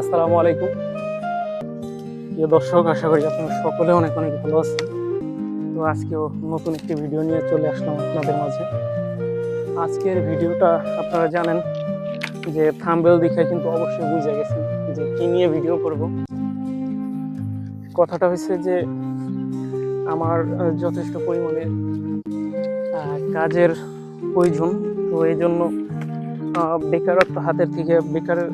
আসসালামু আলাইকুম। প্রিয় দর্শক আশা করি আপনারা সকলে অনেক অনেক ভালো আছেন। তো আজকেও নতুন একটি ভিডিও নিয়ে চলে আসলাম আপনাদের মাঝে। আজকের ভিডিওটা আপনারা জানেন যে থাম্বেল দেখে কিন্তু অবশ্যই বুঝে গেছেন যে কি নিয়ে ভিডিও করব। কথাটা হচ্ছে যে আমার যথেষ্ট পরিমাণে কাজের প্রয়োজন। তো এই জন্য বেকারত্ব হাতের থেকে বেকার আহ,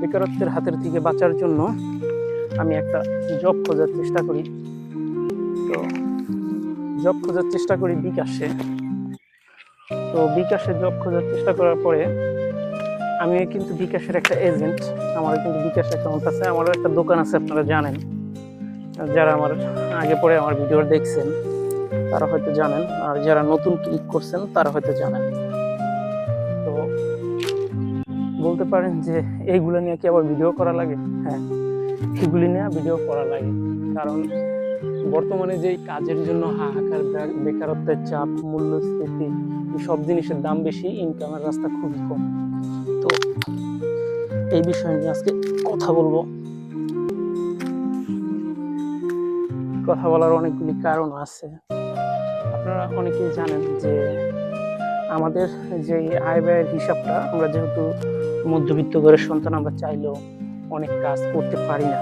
বেকারত্বের হাতের থেকে বাঁচার জন্য আমি একটা জব খোঁজার চেষ্টা করি। তো জব খোঁজার চেষ্টা করি বিকাশে। তো বিকাশে জব খোঁজার চেষ্টা করার পরে আমি কিন্তু বিকাশের একটা এজেন্ট আমার কিন্তু বিকাশ অ্যাকাউন্ট আছে, আমারও একটা দোকান আছে, আপনারা জানেন। যারা আমার আগে পরে আমার ভিডিও দেখছেন, তারা হয়তো জানেন, আর যারা নতুন ক্লিক করছেন, তারা হয়তো জানেন। তো বলতে পারেন যে এইগুলো নিয়ে কি আবার ভিডিও করা লাগে? হ্যাঁ এগুলি নিয়ে ভিডিও করা লাগে। কারণ বর্তমানে যেই কাজের জন্য হাহাকার বেকারত্বের চাপ, মূল্যস্ফীতি সব জিনিসের দাম বেশি ইনকামের রাস্তা খুবই কম। তো এই বিষয় নিয়ে আজকে কথা বলব। কথা বলার অনেকগুলি কারণ আছে। আপনারা অনেকেই জানেন যে আমাদের যে আয় ব্যয়ের হিসাবটা আমরা যেহেতু মধ্যবিত্ত ঘরের সন্তান আমরা চাইলেও অনেক কাজ করতে পারি না।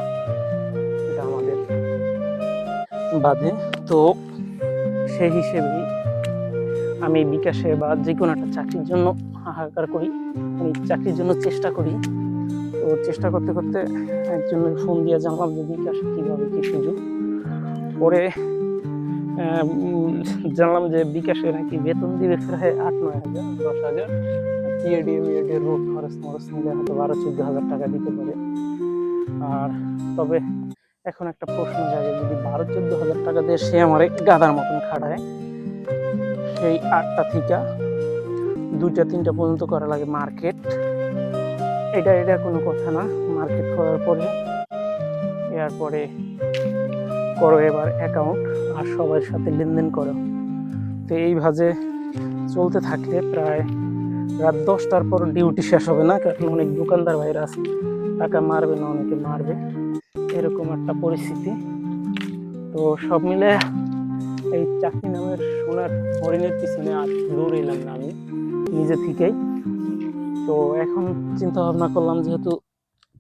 এটা আমাদের বাদে। তো সেই হিসেবেই আমি বিকাশে বা যে কোনো একটা চাকরির জন্য হাহাকার করি। আমি চাকরির জন্য চেষ্টা করি। তো চেষ্টা করতে করতে একজনের ফোন দিয়ে জানলাম যে, বিকাশে, কীভাবে কী সুযোগ? পরে জানলাম যে বিকাশে নাকি বেতন দিবে প্রায় আট নয় হাজার, দশ হাজার। পিএডি মিএডি রোড খরচ মরচ মিলে হয়তো বারো চোদ্দ হাজার টাকা দিতে পারে। আর তবে এখন একটা প্রশ্ন জাগে, যদি বারো চোদ্দ হাজার টাকা দিয়ে সে আমার গাদার মতন খাড়ায় সেই আটটা থেকে দুইটা, তিনটা পর্যন্ত করা লাগে মার্কেট। এটা এটা কোনো কথা না, মার্কেট করার পরে, এরপরে করো এবার অ্যাকাউন্ট আর সবার সাথে লেনদেন করো। তো এই ভাজে চলতে থাকলে প্রায় রাত দশটার পর ডিউটি শেষ হবে না, কারণ অনেক দোকানদার ভাইরা আছে, টাকা মারবে না, অনেকে মারবে। এরকম একটা পরিস্থিতি। তো সব মিলে এই চাকরি নামের সোনার হরিণের পিছনে আর দৌড় এলাম না আমি, নিজে থেকেই। তো এখন চিন্তা ভাবনা করলাম, যেহেতু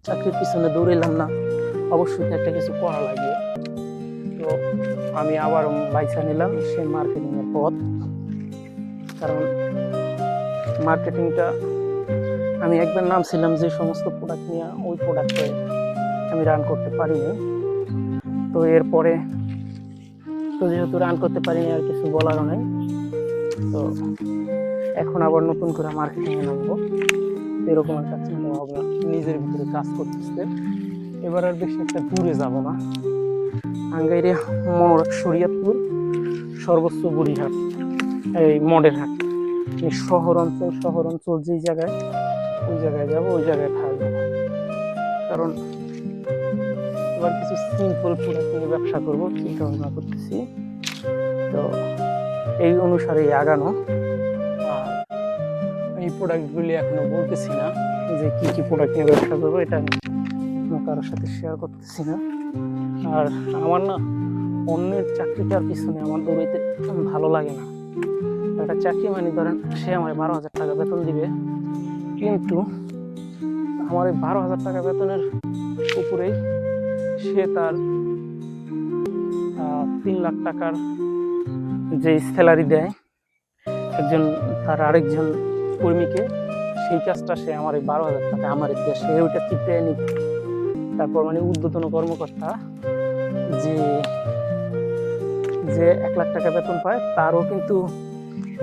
চাকরির পিছনে দৌড়েলাম না, অবশ্যই একটা কিছু করা লাগবে তো আমি আবার বাইসা নিলাম, সেই মার্কেটিংয়ের পথ। কারণ মার্কেটিংটা আমি একবার নামছিলাম যে সমস্ত প্রোডাক্ট নিয়ে ওই প্রোডাক্টে আমি রান করতে পারিনি। তো এরপরে তো যেহেতু রান করতে পারিনি, আর কিছু বলারও নেই, তো এখন আবার নতুন করে মার্কেটিংয়ে নামবো। এরকম একটা চিন্তা ভাবনা নিজের ভিতরে কাজ করতেছে। এবার আর বেশি একটা দূরে যাব না। মনোর শরিয়াতপুর, সর্বোচ্চ বুড়িহাট, এই মডেল হাট। শহর অঞ্চল শহর অঞ্চল যেই জায়গায়, ওই জায়গায় যাব, ওই জায়গায় থাকব। কারণ এবার কিছু সিম্পল প্রোডাক্ট নিয়ে ব্যবসা করব, চিন্তা ভাবনা করতেছি। তো এই অনুসারে আগানো। এই প্রোডাক্টগুলি এখনও বলতেছি না যে কি কি প্রোডাক্ট নিয়ে ব্যবসা করব, এটা আমি কারোর সাথে শেয়ার করতেছি না। আর আমার না অন্যের চাকরিটার পিছনে আমার দৌড়াইতে ভালো লাগে না। একটা চাকরি মানে ধরেন, সে আমার বারো হাজার টাকা বেতন দিবে। কিন্তু আমার এই বারো হাজার টাকা বেতনের উপরেই সে তার তিন লাখ টাকার যে স্যালারি দেয়, একজন তার আরেকজন কর্মীকে, সেই কাজটা সে আমার এই বারো হাজার টাকা আমার সে ওইটা চিপে নিবে তারপর মানে উদ্বোধন কর্মকর্তা যে যে এক লাখ টাকা বেতন পায়, তারও কিন্তু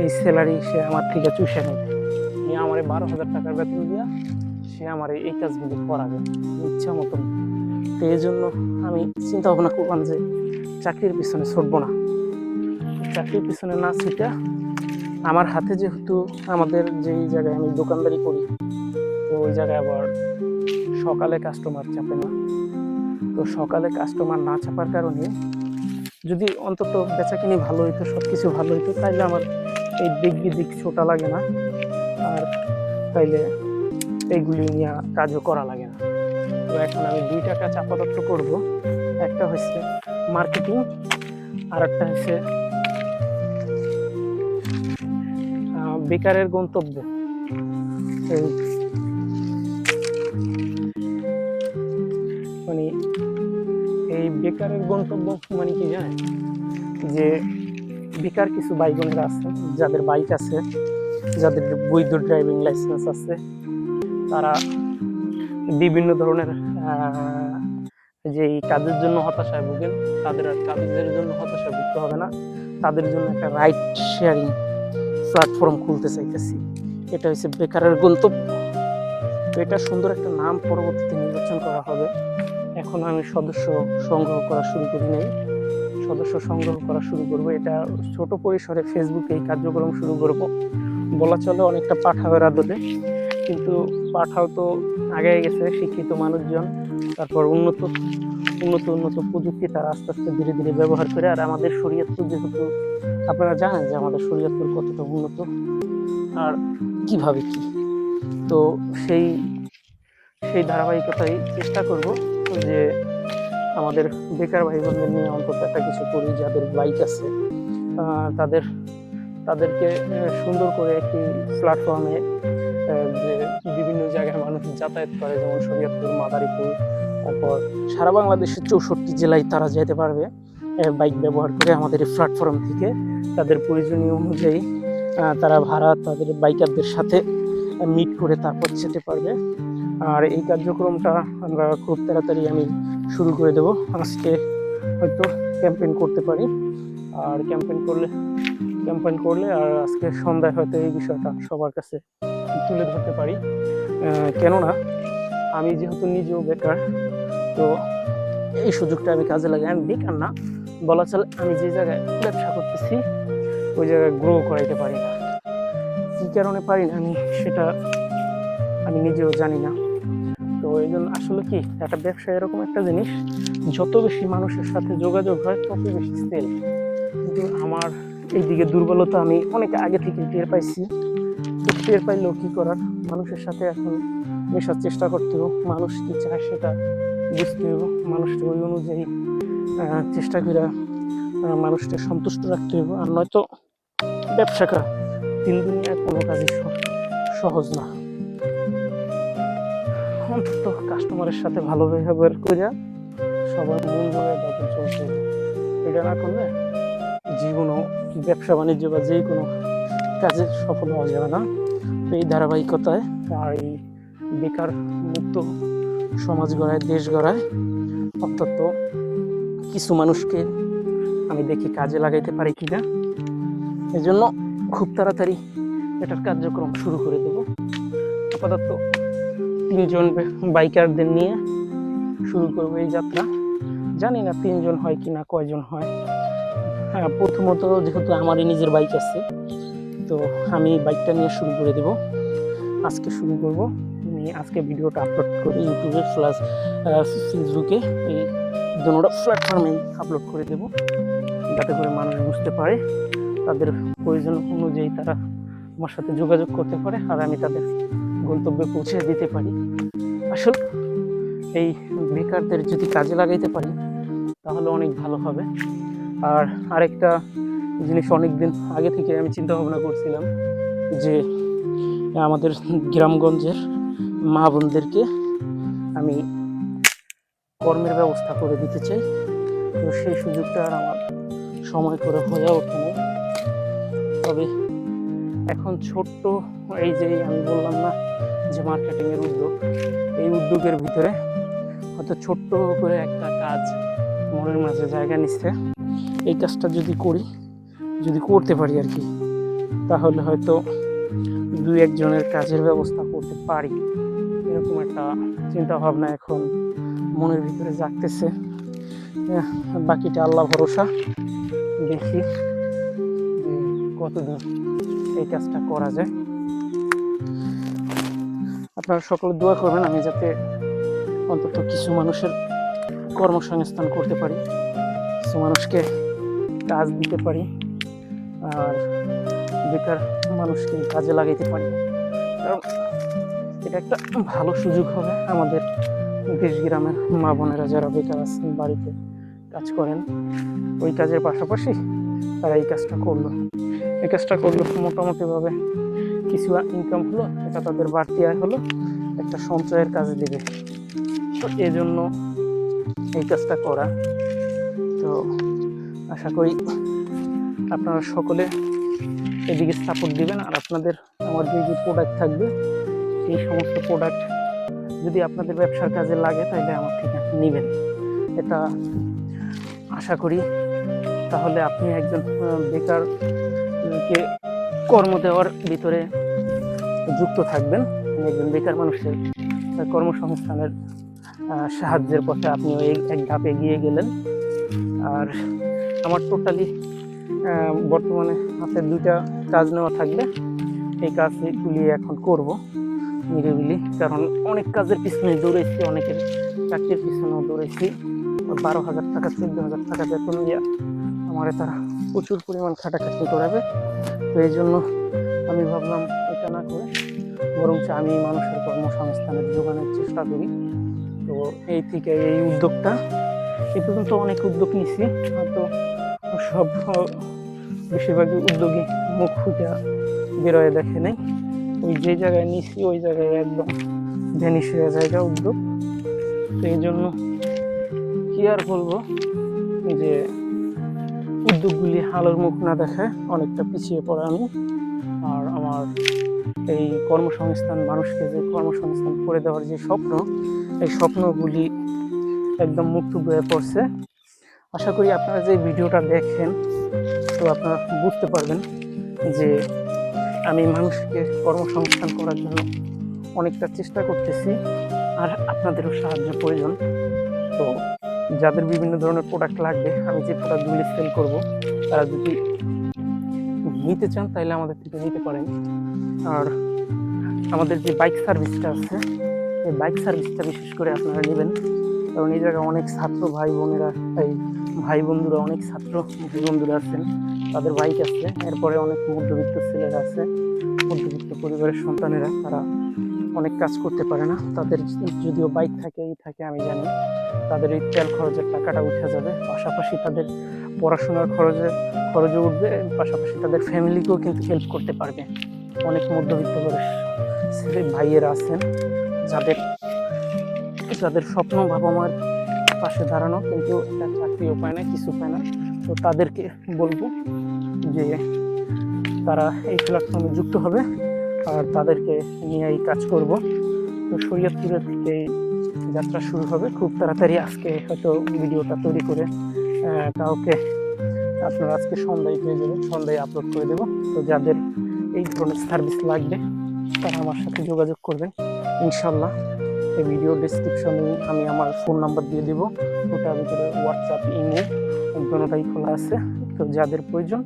এই স্যালারি সে আমার থেকে চুষে নেবে। নিয়ে আমার বারো হাজার টাকার বেতন দিয়া সে আমার এই কাজগুলি করাবে। ইচ্ছা মতন। তো এই জন্য আমি চিন্তা ভাবনা করলাম যে চাকরির পিছনে ছুটবো না। চাকরির পিছনে না ছিটা আমার হাতে যেহেতু আমাদের যেই জায়গায় আমি দোকানদারি করি, তো ওই জায়গায় আবার সকালে কাস্টমার চাপে না। তো সকালে কাস্টমার না চাপার কারণে যদি অন্তত বেচাকিনি ভালো হইতো সব কিছু ভালো হইতো, তাইলে আমার এই দিক বিদিক ছোটা লাগে না। আর তাইলে এইগুলি নিয়ে কাজও করা লাগে না। তো এখন আমি দুইটা কাজ আপাতত করব। একটা হচ্ছে মার্কেটিং আর একটা হচ্ছে বেকারের গন্তব্য। মানে এই বেকারের গন্তব্য মানে কি জানেন? যে বেকার কিছু বাইকনেরা আছে যাদের বাইক আছে যাদের বৈধ ড্রাইভিং লাইসেন্স আছে তারা বিভিন্ন ধরনের আহ, যে কাজের জন্য হতাশায় ভোগেন তাদের আর কাজের জন্য হতাশায় ভুগতে হবে না। তাদের জন্য একটা রাইট শেয়ারিং প্ল্যাটফর্ম খুলতে চাইতেছি। এটা হচ্ছে বেকারের গন্তব্য। এটা সুন্দর একটা নাম পরবর্তীতে নির্বাচন করা হবে। এখন আমি সদস্য সংগ্রহ করা শুরু করি নাই। সদস্য সংগ্রহ করা শুরু করব। এটা ছোট পরিসরে ফেসবুকে এই কার্যক্রম শুরু করব। বলা চলে অনেকটা পাঠাওয়ের আদলে কিন্তু পাঠাও তো আগে গেছে, শিক্ষিত মানুষজন, তারপর উন্নত উন্নত উন্নত প্রযুক্তি তারা আস্তে আস্তে ধীরে ধীরে ব্যবহার করে। আর আমাদের শরীয়তপুর যেহেতু, আপনারা জানেন যে আমাদের শরীয়তপুর কতটা উন্নত আর কীভাবে কি? তো সেই সেই ধারাবাহিকতায় চেষ্টা করব যে আমাদের বেকার ভাই বোনদের নিয়ে অন্তত একটা কিছু করি, যাদের বাইক আছে তাদের, তাদেরকে সুন্দর করে একটি প্ল্যাটফর্মে যে বিভিন্ন জায়গায় মানুষ যাতায়াত করে, যেমন শরীয়তপুর, মাদারীপুর, তারপর সারা বাংলাদেশের চৌষট্টি জেলায় তারা যেতে পারবে বাইক ব্যবহার করে আমাদের এই প্ল্যাটফর্ম থেকে। তাদের প্রয়োজনীয় অনুযায়ী তারা ভাড়া তাদের বাইকারদের সাথে মিট করে তারপর যেতে পারবে। আর এই কার্যক্রমটা আমরা খুব তাড়াতাড়ি আমি শুরু করে দেব। আজকে হয়তো ক্যাম্পেইন করতে পারি। আর ক্যাম্পেইন করলে ক্যাম্পেইন করলে আর আজকে সন্ধ্যায় হয়তো এই বিষয়টা সবার কাছে তুলে ধরতে পারি। কেননা আমি যেহেতু নিজেও বেকার, তো এই সুযোগটা আমি কাজে লাগাই। আমি বেকার না, বলা চলে আমি যে জায়গায় ব্যবসা করতেছি, ওই জায়গায় গ্রো করাইতে পারি না। কী কারণে পারি না আমি সেটা আমি নিজেও জানি না। এই জন্য আসলে কি, একটা ব্যবসা এরকম একটা জিনিস, যত বেশি মানুষের সাথে যোগাযোগ হয়, তত বেশি সেল। কিন্তু আমার এইদিকে দুর্বলতা আমি অনেক আগে থেকে টের পাইছি। টের পাইলেও কী করার? মানুষের সাথে এখন মেশার চেষ্টা করতে হবে। মানুষ কি চায় সেটা বুঝতে হবে। মানুষকে ওই অনুযায়ী চেষ্টা করে মানুষকে সন্তুষ্ট রাখতে হবে। আর নয়তো ব্যবসা করা তিন দুনিয়ায় কোনো কাজই সহজ না। অন্তত কাস্টমারের সাথে ভালো ব্যবহার করে সবার মন তারপর চলতে হবে। এটা না করলে জীবনও, ব্যবসা বাণিজ্য বা যে কোনো কাজে সফল হওয়া যাবে না। তো এই ধারাবাহিকতায় আর এই বেকার মুক্ত সমাজ গড়ায়, দেশ গড়ায় অন্তত কিছু মানুষকে আমি দেখি কাজে লাগাইতে পারি কি না এজন্য খুব তাড়াতাড়ি এটার কার্যক্রম শুরু করে দেব। আপাতত তিনজন বাইকারদের নিয়ে শুরু করব এই যাত্রা। জানি না তিনজন হয় কি না, কয়জন হয়। হ্যাঁ প্রথমত যেহেতু আমারই নিজের বাইক আছে, তো আমি বাইকটা নিয়ে শুরু করে দেব। আজকে শুরু করব। আমি আজকে ভিডিওটা আপলোড করি ইউটিউবে প্লাস ফেসবুকে এই দুটো প্ল্যাটফর্মে আপলোড করে দেব, যাতে করে মানুষ বুঝতে পারে তাদের প্রয়োজন অনুযায়ী তারা আমার সাথে যোগাযোগ করতে পারে আর আমি তাদের গন্তব্যে পৌঁছে দিতে পারি। আসল, এই বেকারদের যদি কাজে লাগাইতে পারি, তাহলে অনেক ভালো হবে। আর আরেকটা জিনিস অনেক দিন আগে থেকে আমি চিন্তা ভাবনা করছিলাম যে, আমাদের গ্রামগঞ্জের মা বোনদেরকে আমি কর্মের ব্যবস্থা করে দিতে চাই। তো সেই সুযোগটা আর আমার সময় করে হয়ে ওঠে না তবে এখন ছোট্ট এই যে আমি বললাম না যে মার্কেটিংয়ের উদ্যোগ এই উদ্যোগের ভিতরে হয়তো ছোট্ট করে একটা কাজ মনের মাঝে জায়গা নিচ্ছে। এই কাজটা যদি করি যদি করতে পারি আর কি তাহলে হয়তো দুই একজনের কাজের ব্যবস্থা করতে পারি। এরকম একটা চিন্তা ভাবনা এখন মনের ভিতরে জাগতেছে। আহ, বাকিটা আল্লাহ ভরসা। দেখি কতদূর এই কাজটা করা যায়। আপনারা সকলে দোয়া করবেন, আমি যাতে অন্তত কিছু মানুষের কর্মসংস্থান করতে পারি, কিছু মানুষকে কাজ দিতে পারি, আর বেকার মানুষকে কাজে লাগাইতে পারি। কারণ এটা একটা ভালো সুযোগ হবে আমাদের দেশ গ্রামের মা বোনেরা যারা বেকার আছেন, বাড়িতে কাজ করেন, ওই কাজের পাশাপাশি তারা এই কাজটা করল। এই কাজটা করল মোটামুটিভাবে কিছু ইনকাম হলো এটা তাদের বাড়তি আয় হলো একটা সঞ্চয়ের কাজে দেবে। তো এই জন্য এই কাজটা করা। তো আশা করি আপনারা সকলে এদিকে সাপোর্ট দিবেন আর আপনাদের আমার যে যে প্রোডাক্ট থাকবে এই সমস্ত প্রোডাক্ট যদি আপনাদের ব্যবসার কাজে লাগে তাহলে আমার থেকে নেবেন। এটা আশা করি। তাহলে আপনি একজন আহ, বেকার উম, কে কর্ম দেওয়ার ভিতরে যুক্ত থাকবেন। একজন বেকার মানুষের কর্মসংস্থানের সাহায্যের পথে আপনি ওই এক ধাপ এগিয়ে গেলেন। আর আমার টোটালি বর্তমানে হাতে দুইটা কাজ নেওয়া থাকবে। এই কাজগুলি এখন করব নিরিবিলি, কারণ অনেক কাজের পিছনে দৌড়েছি, অনেকের চাকরির পিছনেও দৌড়েছি। বারো হাজার টাকা, চোদ্দ হাজার টাকা বেতন দিয়ে আমারে তারা প্রচুর পরিমাণ খাটাখাটি করাবে। তো এই জন্য আমি ভাবলাম বরঞ্চ আমি মানুষের কর্মসংস্থানের যোগানোর চেষ্টা করি। তো এই থেকে এই উদ্যোগটা, এই পর্যন্ত অনেক উদ্যোগ নিছি। তো সব বেশিরভাগই উদ্যোগী মুখ ফুটে বেরোয় দেখে নেই। ওই যে জায়গায় নিছি, ওই জায়গায় একদম ভ্যানিশ জায়গা উদ্যোগ। তো এই জন্য কি আর বলব যে উদ্যোগগুলি আলোর মুখ না দেখায় অনেকটা পিছিয়ে পড়া আমি। আর আমার এই কর্মসংস্থান, মানুষকে যে কর্মসংস্থান করে দেওয়ার যে স্বপ্ন, এই স্বপ্নগুলি একদম মুক্ত হয়ে পড়ছে। আশা করি আপনারা যে ভিডিওটা দেখেন, তো আপনারা বুঝতে পারবেন যে আমি মানুষকে কর্মসংস্থান করার জন্য অনেকটা চেষ্টা করতেছি আর আপনাদেরও সাহায্য প্রয়োজন। তো যাদের বিভিন্ন ধরনের প্রোডাক্ট লাগবে, আমি যে প্রোডাক্টগুলি সেল করব, তারা যদি নিতে চান তাহলে আমাদের থেকে নিতে পারেন। আর আমাদের যে বাইক সার্ভিসটা আছে, এই বাইক সার্ভিসটা বিশেষ করে আপনারা নেবেন। কারণ এই জায়গায় অনেক ছাত্র ভাই বোনেরা, এই ভাই বন্ধুরা, অনেক ছাত্র বন্ধুরা আছেন। তাদের বাইক আছে। এরপরে অনেক মধ্যবিত্ত ছেলেরা আছে, মধ্যবিত্ত পরিবারের সন্তানেরা, তারা অনেক কাজ করতে পারে না। তাদের যদিও বাইক থাকে এই থাকে, আমি জানি। তাদের এই তেল খরচের টাকাটা উঠে যাবে। পাশাপাশি তাদের পড়াশোনার খরচে, খরচও উঠবে। পাশাপাশি তাদের ফ্যামিলিকেও কিন্তু হেল্প করতে পারবে। অনেক মধ্যবিত্ত করে ছেলে ভাইয়েরা আছেন, যাদের যাদের স্বপ্ন বাবা মার পাশে দাঁড়ানো, কিন্তু একটা চাকরিও পায় না কিছু পায় না তো তাদেরকে বলব যে তারা এই প্ল্যাটফর্মে যুক্ত হবে। আর তাদেরকে নিয়ে এই কাজ করব। তো শরীয়তপুরের থেকে যাত্রা শুরু হবে। খুব তাড়াতাড়ি আজকে হয়তো ভিডিওটা তৈরি করে কাউকে আপনারা আজকে সন্ধ্যায় পেয়ে যাবেন সন্ধ্যায় আপলোড করে দেবো। তো যাদের এই ধরনের সার্ভিস লাগবে, তারা আমার সাথে যোগাযোগ করবেন। ইনশাল্লাহ এই ভিডিও ডিসক্রিপশনে আমি আমার ফোন নাম্বার দিয়ে দিব। ওটার ভিতরে হোয়াটসঅ্যাপ ইমেল দুটোটাই খোলা আছে। তো যাদের প্রয়োজন,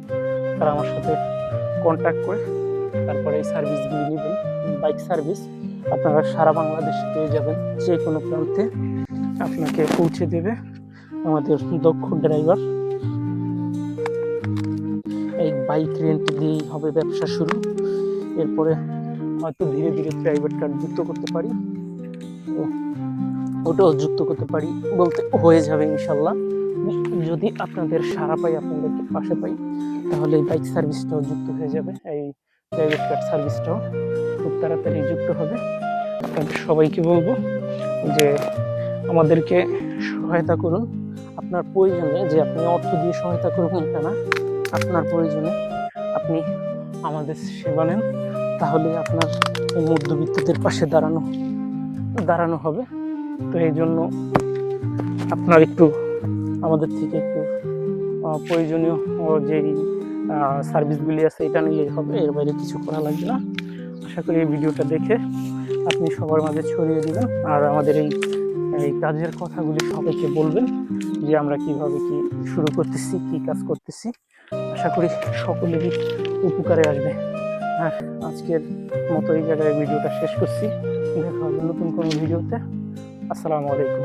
তারা আমার সাথে কন্ট্যাক্ট করে তারপরে এই সার্ভিসগুলি নেবেন বাইক সার্ভিস আপনারা সারা বাংলাদেশে পেয়ে যাবেন, যে কোনো প্রান্তে আপনাকে পৌঁছে দেবে আমাদের দক্ষ ড্রাইভার এই বাইক রেন্ট দিয়েই হবে ব্যবসা শুরু। এরপরে হয়তো ধীরে ধীরে প্রাইভেট কার যুক্ত করতে পারি। ওটাও যুক্ত করতে পারি বলতে হয়ে যাবে ইনশাল্লাহ। যদি আপনাদের সারা পাই, আপনাদেরকে পাশে পাই, তাহলে এই বাইক সার্ভিসটাও যুক্ত হয়ে যাবে। প্রাইভেট কার সার্ভিসটাও খুব তাড়াতাড়ি যুক্ত হবে। আপনাদের সবাইকে বলব যে আমাদেরকে সহায়তা করুন। আপনার প্রয়োজনে যে আপনি অর্থ দিয়ে সহায়তা করবেন এটা না, আপনার প্রয়োজনে আপনি আমাদের সেবা নেন। তাহলে আপনার এই মধ্যবিত্তদের পাশে দাঁড়ানো দাঁড়ানো হবে। তো এই জন্য আপনার একটু, আমাদের থেকে একটু প্রয়োজনীয় যেই সার্ভিসগুলি আছে, এটা নিলেই হবে, এর বাইরে কিছু করা লাগবে না। আশা করি এই ভিডিওটা দেখে আপনি সবার মাঝে ছড়িয়ে দিবেন, আর আমাদের এই এই কাজের কথাগুলি সবাইকে বলবেন যে আমরা কীভাবে কি শুরু করতেছি, কি কাজ করতেছি। আশা করি সকলেরই উপকারে আসবে। আর আজকের মতো এই জায়গায় ভিডিওটা শেষ করছি। দেখা হবে নতুন কোনো ভিডিওতে। আসসালামু আলাইকুম।